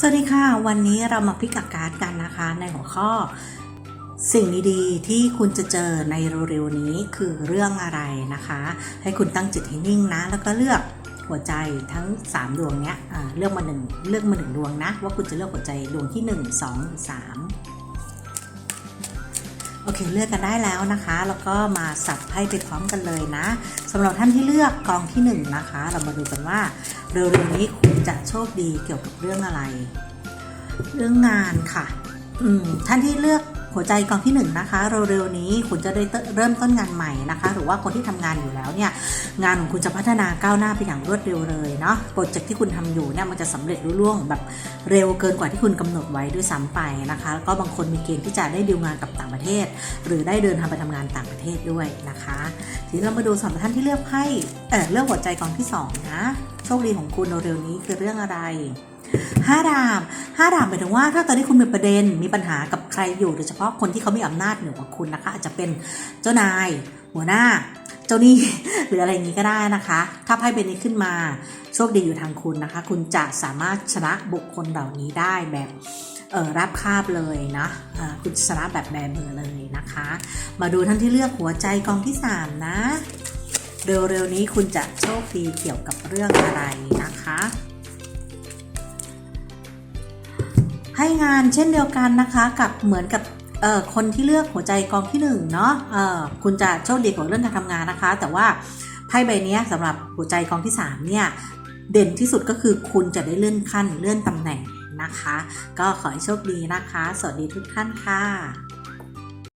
สวัสดีค่ะ วันนี้เรามาพลิกการ์ดกันนะคะ ในหัวข้อ สิ่งดีๆที่คุณจะเจอในเร็วๆนี้คือเรื่องอะไรนะคะ ให้คุณตั้งจิตให้นิ่งนะ แล้วก็เลือกหัวใจทั้ง 3 ดวงเนี้ยเลือกมาหนึ่งเลือกมาหนึ่งดวงนะ ว่าคุณจะเลือกหัวใจดวงที่ 1 2หรือ3 อเคเลือกกันได้แล้วนะคะ แล้วก็มาสับไพ่ไปพร้อมกันเลยนะสำหรับท่านที่เลือกกองที่1นะคะ เรามาดูกันว่าเร็วๆนี้คุณจะโชคดีเกี่ยวกับเรื่องอะไร เรื่องงานค่ะอืมท่านที่เลือก หัวใจกองที่หนึ่งนะคะเร็วๆนี้คุณจะได้เริ่มต้นงานใหม่นะคะ หรือว่าคนที่ทำงานอยู่แล้วเนี่ยงานของคุณจะพัฒนาก้าวหน้าไปอย่างรวดเร็วเลยเนาะโปรเจกต์ที่คุณทำอยู่เนี่ยมันจะสำเร็จรุ่ล่วงแบบเร็วเกินกว่าที่คุณกำหนดไว้ด้วยซ้ำไปนะคะแล้วก็บางคนมีเกณฑ์ที่จะได้ดีลงานกับต่างประเทศ หรือได้เดินทางไปทำงานต่างประเทศด้วยนะคะ ทีนี้เรามาดูสำหรับท่านที่เลือกไพ่เออเลือกหัวใจกองที่สองนะโชคดีของคุณเร็วๆนี้คือเรื่องอะไร ห้าดาบห้าดาบหมายถึงว่าถ้าตอนนี้คุณมีประเด็นมีปัญหากับใครอยู่โดยเฉพาะคนที่เขามีอำนาจเหนือกว่าคุณนะคะ อาจจะเป็นเจ้านาย หัวหน้า เจ้าหนี้หรืออะไรอย่างนี้ก็ได้นะคะ ถ้าไพ่ใบนี้ขึ้นมาโชคดีอยู่ทางคุณนะคะ คุณจะสามารถชนะบุคคลเหล่านี้ได้แบบเออรับคาบเลยนะคุณชนะแบบแบมือเลยนะคะ มาดูท่านที่เลือกหัวใจกองที่สามนะเร็วๆนี้คุณจะโชคดีเกี่ยวกับเรื่องอะไรนะคะ ให้งานเช่นเดียวกันนะคะกับเหมือนกับคนที่เลือกหัวใจกองที่หนึ่งเนาะคุณจะโชคดีกว่าเรื่องการทำงานนะคะ แต่ว่าไพ่ใบนี้สำหรับหัวใจกองที่สามเนี่ยเด่นที่สุดก็คือคุณจะได้เลื่อนขั้นเลื่อนตำแหน่งนะคะ ก็ขอให้โชคดีนะคะ สวัสดีทุกท่านค่ะ